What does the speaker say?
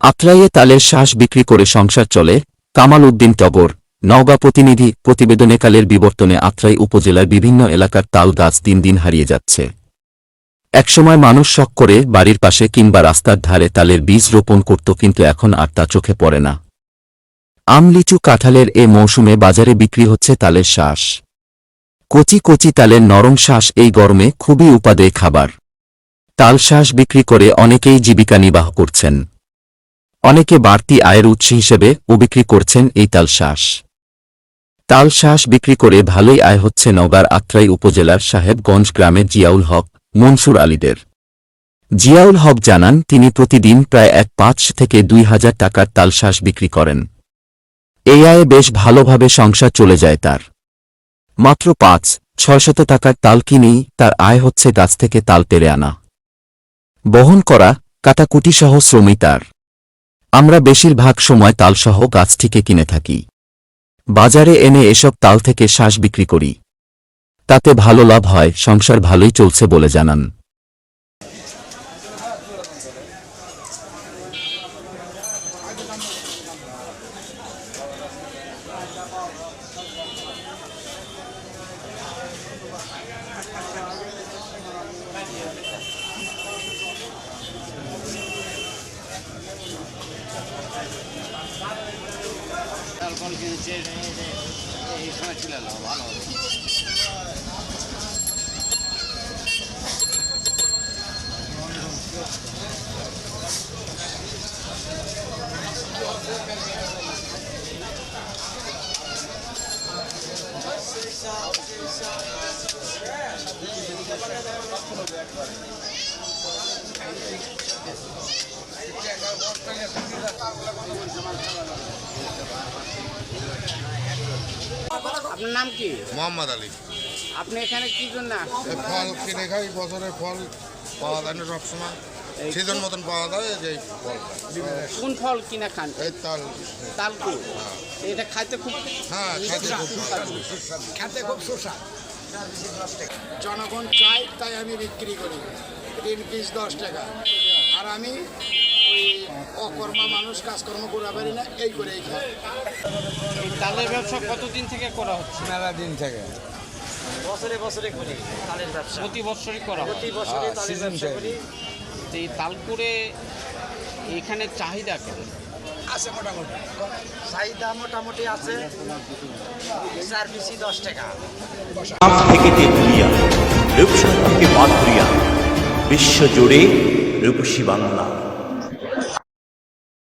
আত্রাইয়ে তালের শ্বাস বিক্রি করে সংসার চলে, কামাল উদ্দিন টগর, নওগাঁ প্রতিনিধি প্রতিবেদনে কালের বিবর্তনে আত্রাই উপজেলার বিভিন্ন এলাকার তাল গাছ দিন দিন হারিয়ে যাচ্ছে। একসময় মানুষ শখ করে বাড়ির পাশে কিংবা রাস্তার ধারে তালের বীজ রোপণ করত কিন্তু এখন আর তা চোখে পড়ে না। আম লিচু কাঁঠালের এ মৌসুমে বাজারে বিক্রি হচ্ছে তালের শ্বাস। কচি কচি তালের নরম শ্বাস এই গরমে খুবই উপাদেয় খাবার। তাল শ্বাস বিক্রি করে অনেকেই জীবিকা নির্বাহ করছেন। অনেকে বাড়তি আয়ের উৎস হিসেবে ও বিক্রি করছেন এই তাল শ্বাস তাল শ্বাস বিক্রি করে ভালোই আয় হচ্ছে নগার আত্রাই উপজেলার সাহেবগঞ্জ গ্রামের জিয়াউল হক, মনসুর আলীদের। জিয়াউল হক জানান, তিনি প্রতিদিন প্রায় এক পাঁচ থেকে দুই হাজার টাকার তাল শ্বাস বিক্রি করেন। এই আয়ে বেশ ভালোভাবে সংসার চলে যায় তার। মাত্র পাঁচ ছয়শত টাকার তাল কিনেই তার আয় হচ্ছে গাছ থেকে তাল পেরে আনা। বহন করা কাটাকুটিসহ শ্রমই তার। আমরা বেশিরভাগ সময় তালসহ গাছটিকে কিনে থাকি। বাজারে এনে এসব তাল থেকে শ্বাস বিক্রি করি। তাতে ভালো লাভ হয়, সংসার ভালোই চলছে বলে জানান। অ্যালকোহল কিনেছে এই সময় ছিল না ভালো হবে। আপনার নাম কি? মোহাম্মদ আলী। আপনি এখানে কি জন্য ফল কিনে খাই বছরের ফল পাওয়া যায় না সবসময়। সিজন মতন পাওয়া যায় যে ফল। কোন ফল কিনা খান? এই তাল। তালকু এটা খাইতে খুব হ্যাঁ খাইতে খুব খেতে খুব সুস্বাদ। জনগণ চাই তাই আমি বিক্রি করি। তিন পিস দশ টাকা। আর আমি ওই অকর্মা মানুষ কাজকর্ম করা পারি না এই করেই খাই। এই তালের ব্যবসা কতদিন থেকে করা হচ্ছে? মেলা দিন থেকে। বছরে বছরে করি তালের ব্যবসা। প্রতি বছরই করা প্রতি বছরে তালের ব্যবসা করি। এই তালকুরে এখানে চাহিদা কেমন আছে মোটামুটি। চাহিদা মোটামুটি আছে চার পিসি দশ টাকা। থেকে তেঁতুলিয়া রূপসা থেকে মাধুরিয়া বিশ্বজুড়ে রূপসী বাংলা।